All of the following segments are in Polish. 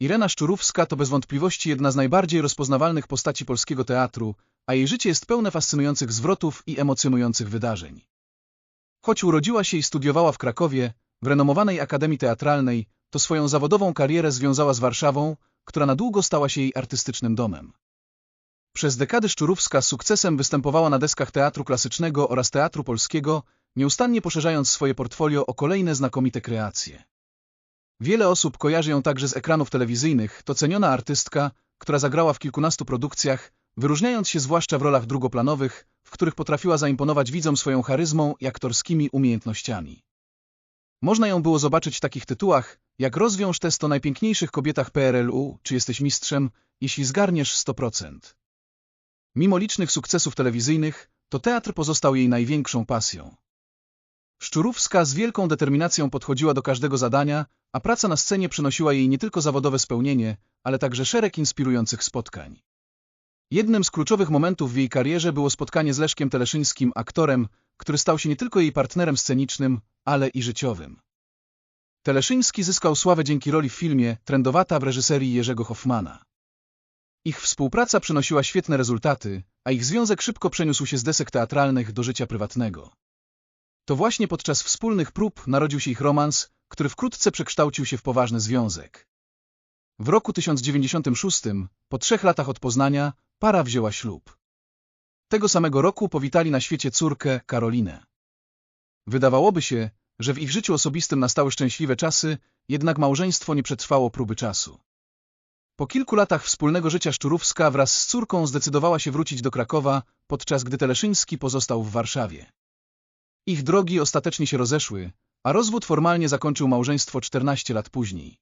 Irena Szczurówska to bez wątpliwości jedna z najbardziej rozpoznawalnych postaci polskiego teatru, a jej życie jest pełne fascynujących zwrotów i emocjonujących wydarzeń. Choć urodziła się i studiowała w Krakowie, w renomowanej Akademii Teatralnej, to swoją zawodową karierę związała z Warszawą, która na długo stała się jej artystycznym domem. Przez dekady Szczurówska z sukcesem występowała na deskach teatru klasycznego oraz teatru polskiego, nieustannie poszerzając swoje portfolio o kolejne znakomite kreacje. Wiele osób kojarzy ją także z ekranów telewizyjnych, to ceniona artystka, która zagrała w kilkunastu produkcjach, wyróżniając się zwłaszcza w rolach drugoplanowych, w których potrafiła zaimponować widzom swoją charyzmą i aktorskimi umiejętnościami. Można ją było zobaczyć w takich tytułach, jak Rozwiąż test o najpiękniejszych kobietach PRL-u, czy jesteś mistrzem, jeśli zgarniesz 100%. Mimo licznych sukcesów telewizyjnych, to teatr pozostał jej największą pasją. Szczurówska z wielką determinacją podchodziła do każdego zadania, a praca na scenie przynosiła jej nie tylko zawodowe spełnienie, ale także szereg inspirujących spotkań. Jednym z kluczowych momentów w jej karierze było spotkanie z Leszkiem Teleszyńskim, aktorem, który stał się nie tylko jej partnerem scenicznym, ale i życiowym. Teleszyński zyskał sławę dzięki roli w filmie Trendowata w reżyserii Jerzego Hoffmana. Ich współpraca przynosiła świetne rezultaty, a ich związek szybko przeniósł się z desek teatralnych do życia prywatnego. To właśnie podczas wspólnych prób narodził się ich romans, który wkrótce przekształcił się w poważny związek. W roku 1096, po trzech latach od poznania, para wzięła ślub. Tego samego roku powitali na świecie córkę, Karolinę. Wydawałoby się, że w ich życiu osobistym nastały szczęśliwe czasy, jednak małżeństwo nie przetrwało próby czasu. Po kilku latach wspólnego życia Szczurówska wraz z córką zdecydowała się wrócić do Krakowa, podczas gdy Teleszyński pozostał w Warszawie. Ich drogi ostatecznie się rozeszły, a rozwód formalnie zakończył małżeństwo 14 lat później.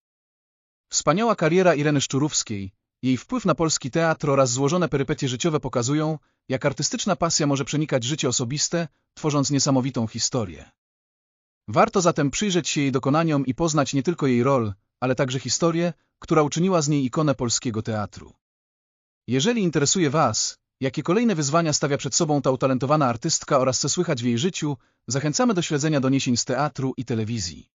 Wspaniała kariera Ireny Szczurówskiej, jej wpływ na polski teatr oraz złożone perypetie życiowe pokazują, jak artystyczna pasja może przenikać życie osobiste, tworząc niesamowitą historię. Warto zatem przyjrzeć się jej dokonaniom i poznać nie tylko jej rol, ale także historię, która uczyniła z niej ikonę polskiego teatru. Jeżeli interesuje Was, jakie kolejne wyzwania stawia przed sobą ta utalentowana artystka oraz co słychać w jej życiu, zachęcamy do śledzenia doniesień z teatru i telewizji.